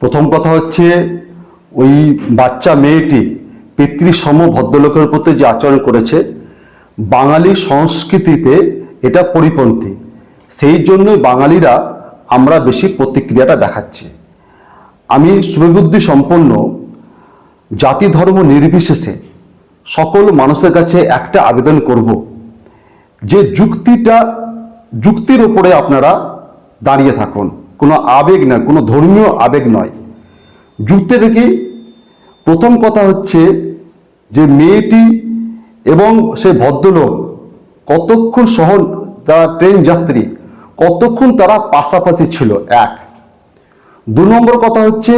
প্রথম কথা হচ্ছে, ওই বাচ্চা মেয়েটি পিতৃসম ভদ্রলোকের প্রতি যে আচরণ করেছে, বাঙালি সংস্কৃতিতে এটা পরিপন্থী। সেই জন্যই বাঙালিরা আমরা বেশি প্রতিক্রিয়াটা দেখাচ্ছি। আমি শুভবুদ্ধি সম্পন্ন, জাতি ধর্ম নির্বিশেষে সকল মানুষের কাছে একটা আবেদন করব যে যুক্তিটা, যুক্তির উপরে আপনারা দাঁড়িয়ে থাকুন। কোনো আবেগ নয় কোনো ধর্মীয় আবেগ নয়। যুক্তিটা কি প্রথম কথা হচ্ছে যে মেয়েটি এবং সে ভদ্রলোক কতক্ষণ সহ তারা ট্রেন যাত্রী, কতক্ষণ তারা পাশাপাশি ছিল, এক। দু নম্বর কথা হচ্ছে,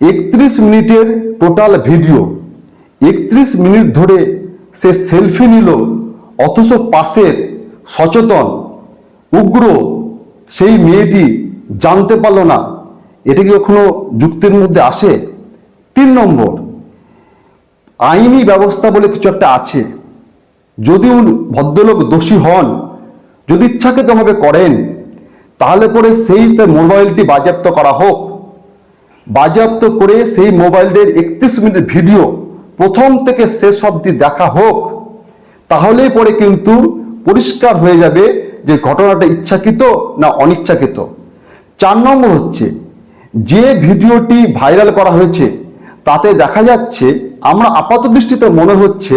একত্রিশ মিনিটের টোটাল ভিডিও, একত্রিশ মিনিট ধরে সে সেলফি নিল, অথচ পাশের সচেতন, উগ্র সেই মেয়েটি জানতে পারল না, এটা কি কখনো যুক্তির মধ্যে আসে? তিন নম্বর, আইনি ব্যবস্থা বলে কিছু একটা আছে। যদি ভদ্রলোক দোষী হন, যদি ইচ্ছাকৃতভাবে করেন, তাহলে পরে সেই মোবাইলটি বাজেয়াপ্ত করা হোক। বাজেয়াপ্ত করে সেই মোবাইলের একত্রিশ মিনিট ভিডিও প্রথম থেকে শেষ অবধি দেখা হোক, তাহলেই পরে কিন্তু পরিষ্কার হয়ে যাবে যে ঘটনাটা ইচ্ছাকৃত না অনিচ্ছাকৃত। চার নম্বর হচ্ছে, যে ভিডিওটি ভাইরাল করা হয়েছে, তাতে দেখা যাচ্ছে, আমরা আপাত দৃষ্টিতে মনে হচ্ছে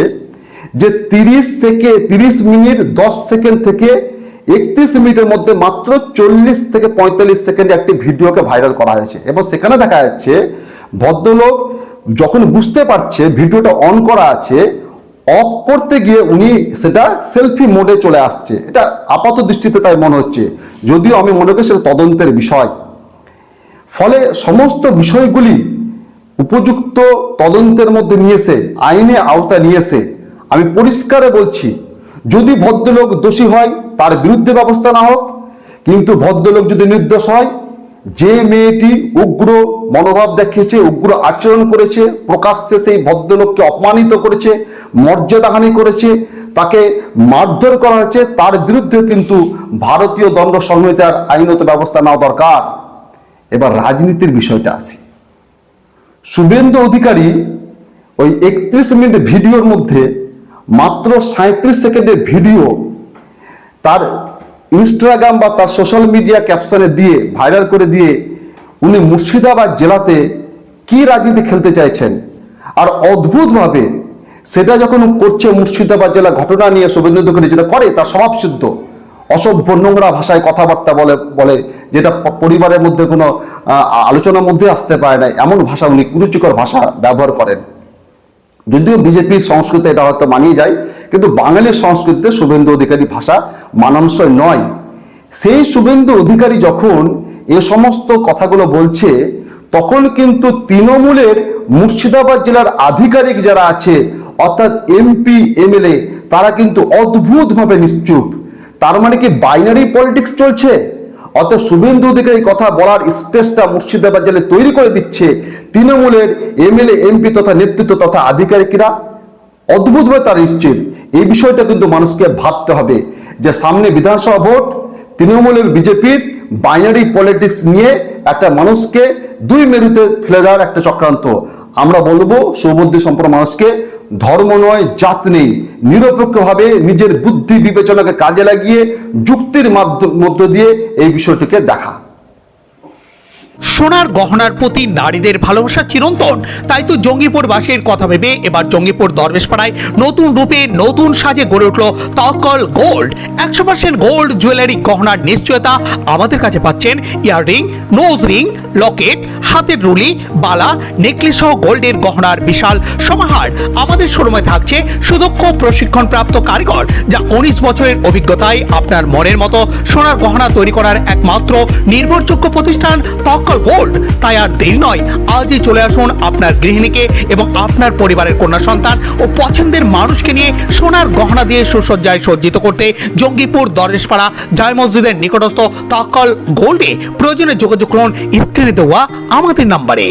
যে তিরিশ থেকে তিরিশ মিনিট দশ সেকেন্ড থেকে একত্রিশ মিনিটের মধ্যে মাত্র চল্লিশ থেকে পঁয়তাল্লিশ সেকেন্ড একটি ভিডিওকে ভাইরাল করা হয়েছে। এবং সেখানে দেখা যাচ্ছে, ভদ্রলোক যখন বুঝতে পারছে ভিডিওটা অন করা আছে অফ করতে গিয়ে উনি সেটা সেলফি মোডে চলে আসছে। এটা আপাত দৃষ্টিতে তাই মনে হচ্ছে। যদিও আমি মনে করি সেটা তদন্তের বিষয়। ফলে সমস্ত বিষয়গুলি উপযুক্ত তদন্তের মধ্যে নিয়ে এসে আইনে আওতা নিয়ে এসে আমি পরিষ্কারে বলছি, যদি ভদ্রলোক দোষী হয়, তার বিরুদ্ধে ব্যবস্থা না হোক, কিন্তু ভদ্রলোক যদি নির্দোষ হয় যে মেয়েটি উগ্র মনোভাব দেখিয়েছে, উগ্র আচরণ করেছে, প্রকাশ্যে সেই ভদ্রলোককে অপমানিত করেছে, মর্যাদাহানি করেছে, তাকে মারধর করা হয়েছে, তার বিরুদ্ধে কিন্তু ভারতীয় দণ্ড সংহিতার আইনত ব্যবস্থা নেওয়া দরকার। এবার রাজনীতির বিষয়টা আসি। শুভেন্দু অধিকারী ওই একত্রিশ মিনিট ভিডিওর মধ্যে মাত্র সাঁত্রিশ সেকেন্ডের ভিডিও তার ইনস্টাগ্রাম বা তার সোশ্যাল মিডিয়া ক্যাপশনে দিয়ে, ভাইরাল করে দিয়ে উনি মুর্শিদাবাদ জেলাতে কি রাজনীতি খেলতে চাইছেন? আর অদ্ভুতভাবে সেটা যখন করছে মুর্শিদাবাদ জেলা ঘটনা নিয়ে শুভেন্দু অধিকারী যেটা করে তার স্বভাবসিদ্ধ অসভ্য নোংরা ভাষায় কথাবার্তা বলে বলে যেটা পরিবারের মধ্যে কোনো আলোচনার মধ্যে আসতে পারে না। এমন ভাষা উনি কুরুচিকর ভাষা ব্যবহার করেন। যদিও বিজেপির সংস্কৃতি এটা হয়তো মানিয়ে যায়, কিন্তু বাঙালির সংস্কৃতিতে শুভেন্দু অধিকারী ভাষা মানানসই নয়। সেই শুভেন্দু অধিকারী যখন এ সমস্ত কথাগুলো বলছে, তখন কিন্তু তৃণমূলের মুর্শিদাবাদ জেলার আধিকারিক যারা আছে, অর্থাৎ এমপি, এমএলএ, তারা কিন্তু অদ্ভুতভাবে নিশ্চুপ। তার মানে কি বাইনারি পলিটিক্স চলছে? অর্থাৎ শুভেন্দু অধিকারী কথা বলার স্পেসটা মুর্শিদাবাদ জেলে তৈরি করে দিচ্ছে তৃণমূলের এমএলএ, এমপি তথা নেতৃত্ব তথা আধিকারিকরা। অদ্ভুতভাবে তার নিশ্চিত। এই বিষয়টা কিন্তু মানুষকে ভাবতে হবে যে সামনে বিধানসভা ভোট, তৃণমূলের বিজেপির বাইনারি পলিটিক্স নিয়ে একটা মানুষকে দুই মেরুতে ফেলে দেওয়ার একটা চক্রান্ত। আমরা বলব, সৌবুদ্ধি সম্পন্ন মানুষকে ধর্ম নয়, জাত নেই। নিরপেক্ষভাবে নিজের বুদ্ধি বিবেচনাকে কাজে লাগিয়ে, যুক্তির মাধ্যম মধ্য দিয়ে এই বিষয়টিকে দেখা। সোনার গহনার প্রতি নারীদের ভালোবাসা চিরন্তন। তাই তো জঙ্গিপুর বাসীর কথা ভেবে এবার জঙ্গিপুর দরবেশপাড়ায় নতুন রূপে নতুন সাজে গড়ে উঠল তকল গোল্ড। একশো পার্সেন্ট গোল্ড জুয়েলারি গহনার নিশ্চয়তা আমাদের কাছে পাচ্ছেন ইয়াররিং, নোজ রিং, লকেট, হাতের রুলি, বালা, নেকলেস সহ গোল্ডের গহনার বিশাল সমাহার। আমাদের শোরুমে থাকছে সুদক্ষ প্রশিক্ষণপ্রাপ্ত কারিগর, যা উনিশ বছরের অভিজ্ঞতায় আপনার মনের মতো সোনার গহনা তৈরি করার একমাত্র নির্ভরযোগ্য প্রতিষ্ঠান তক্কল গোল্ড তাই আর দেরি নয়। আজই চলে আসুন আপনার গৃহিণীকে এবং আপনার পরিবারের কন্যা সন্তান ও পছন্দের মানুষকে নিয়ে সোনার গহনা দিয়ে সুসজ্জায় সজ্জিত করতে জঙ্গিপুর দরেশপাড়া জয় মসজিদের নিকটস্থ তক্কল গোল্ডে প্রয়োজনে যোগাযোগ করুন স্ক্রিনে দেওয়া আমাদের নাম্বারে।